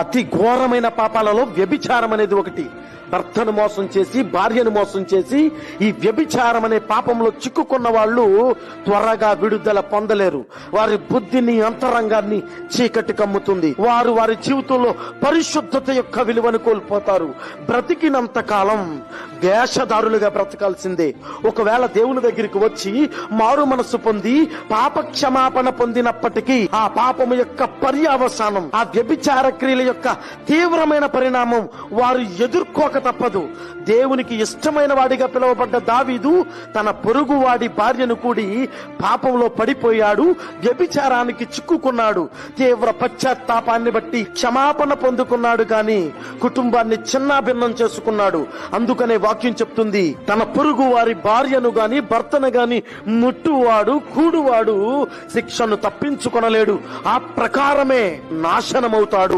అతి ఘోరమైన పాపాలలో వ్యభిచారం అనేది ఒకటి. భర్తను మోసం చేసి భార్యను మోసం చేసి ఈ వ్యభిచారం అనే పాపంలో చిక్కుకున్న వాళ్ళు త్వరగా విడుదల పొందలేరు. వారి బుద్ధిని అంతరంగాన్ని చీకటి కమ్ముతుంది. వారు వారి జీవితంలో పరిశుద్ధత యొక్క విలువను కోల్పోతారు. బ్రతికినంత కాలం వేషధారులుగా బ్రతకాల్సిందే. ఒకవేళ దేవుని దగ్గరికి వచ్చి మారు మనసు పొంది పాప క్షమాపణ పొందినప్పటికీ ఆ పాపము యొక్క పర్యావసానం ఆ వ్యభిచార క్రియల యొక్క తీవ్రమైన పరిణామం వారు ఎదుర్కోక తప్పదు. దేవునికి ఇష్టమైన వాడిగా పిలువబడ్డ దావీదు తన పొరుగువాడి భార్యను కూడి పాపంలో పడిపోయాడు వ్యభిచారానికి చిక్కుకున్నాడు తీవ్ర పశ్చాత్తాపాన్ని బట్టి క్షమాపణ పొందుకున్నాడు గాని కుటుంబాన్ని చిన్నాభిన్నం చేసుకున్నాడు. అందుకనే వాక్యం చెప్తుంది తన పొరుగు వారి భార్యను గాని భర్తను గాని ముట్టువాడు కూడువాడు శిక్షను తప్పించుకొనలేడు. ఆ ప్రకారమే నాశనమవుతాడు.